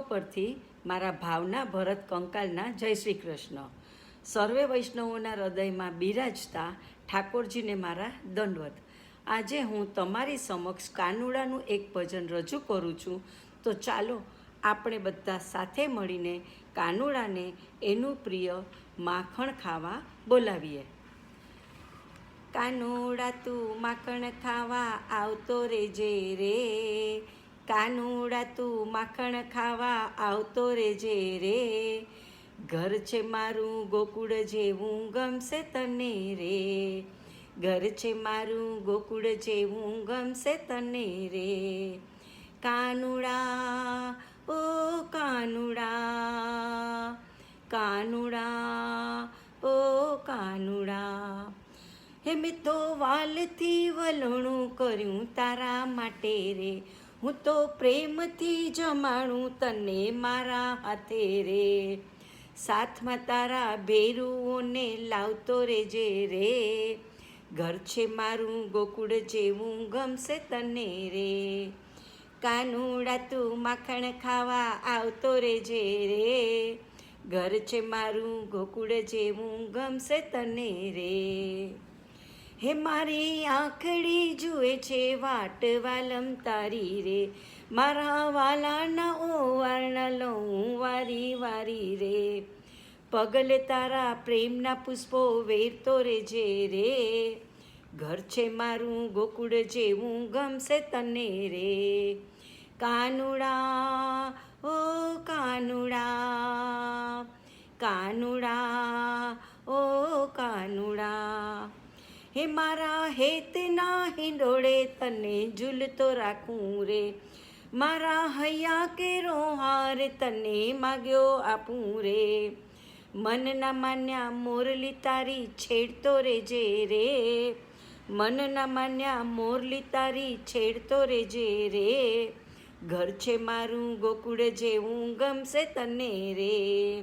પરથી મારા ભાવના ભરત કંકાલના જય શ્રી કૃષ્ણ. સર્વે વૈષ્ણવોના હૃદયમાં બિરાજતા ઠાકોરજીને મારા દંડવત. આજે હું તમારી સમક્ષ કાનુડાનું એક ભજન રજૂ કરું છું. તો ચાલો આપણે બધા સાથે મળીને કાનુડાને એનું પ્રિય માખણ ખાવા બોલાવીએ. કાનુડા તું માખણ ખાવા આવતો રેજે રે. કાનુડા તું માખણ ખાવા આવતો રેજે રે. ઘર છે મારું ગોકુળ જેવું ગમશે તને રે. ઘર છે મારું ગોકુળ જેવું ગમશે તને રે. કાનુડા, ઓ કાનુડા કાનુડા, ઓ કાનુડા. હે મેં વાલથી વલણું કર્યું તારા માટે રે. હું તો પ્રેમથી જમાણું તને મારા હાથે રે. સાથમાં તારા ભેરુઓને લાવતો રેજે રે. ઘર છે મારું ગોકુળ જેવું ગમશે તને રે. કાનુડા તું માખણ ખાવા આવતો રેજે રે. ઘર છે મારું ગોકુળ જેવું ગમશે તને રે. હે મારી આંખડી જુએ છે વાટ વાલમ તારી રે. મારા વાલાના ઓવારના લઉં વારી વારી રે. પગલે તારા પ્રેમના પુષ્પો વેરતો રે જે રે. ઘર છે મારું ગોકુળ જેવું ગમશે તને રે. કાનુડા હે મારા હેતના હિંડોળે તને ઝૂલતો રાખું રે. મારા હૈયા કેરો હાર તને માગ્યો આપું રે. મનના માન્યા મોરલી તારી છેડતો રેજે રે. મનના માન્યા મોરલી તારી છેડતો રેજે રે. ઘર છે મારું ગોકુળ જેવું ગમશે તને રે.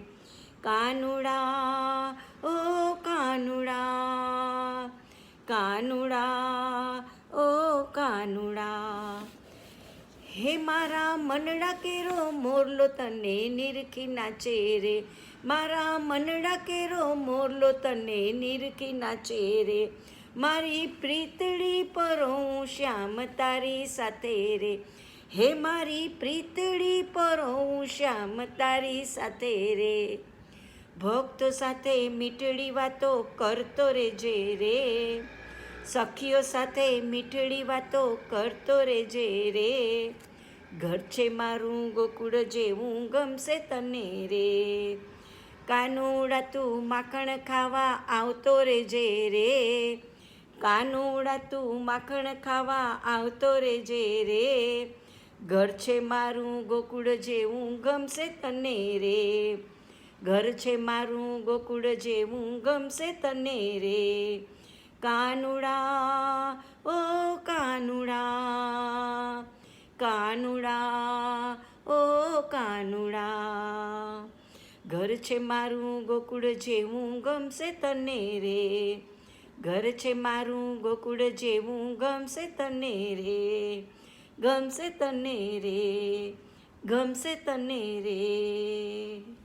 કાનુડા કાનુડા હે મારા મનડા કેરો મોરલો તને નિરખી નાચે રે। મારા મનડા કેરો મોરલો તને નિરખી નાચે રે। મારી પ્રીતળી પરો શ્યામ તારી સાથે રે। હે મારી પ્રીતળી પરો શ્યામ તારી સાથે રે। ભક્તો સાથે મીટળી વાતો કરતો રેજે રે। સખીઓ સાથે મીઠડી વાતો કરતો રેજે રે. ઘર છે મારું ગોકુળ જેવું ગમશે તને રે. કાનુડા તું માખણ ખાવા આવતો રેજે રે. કાનુડા તું માખણ ખાવા આવતો રેજે રે. ઘર છે મારું ગોકુળ જેવું ગમશે તને રે. ઘર છે મારું ગોકુળ જેવું ગમશે તને રે. કાનુડા, ઓ કાનુડા કાનુડા, ઓ કાનુડા. ઘર છે મારું ગોકુળ જેવું, ગમશે તને રે. ઘર છે મારું ગોકુળ જેવું, ગમશે તને રે. ગમશે તને રે, ગમશે તને રે.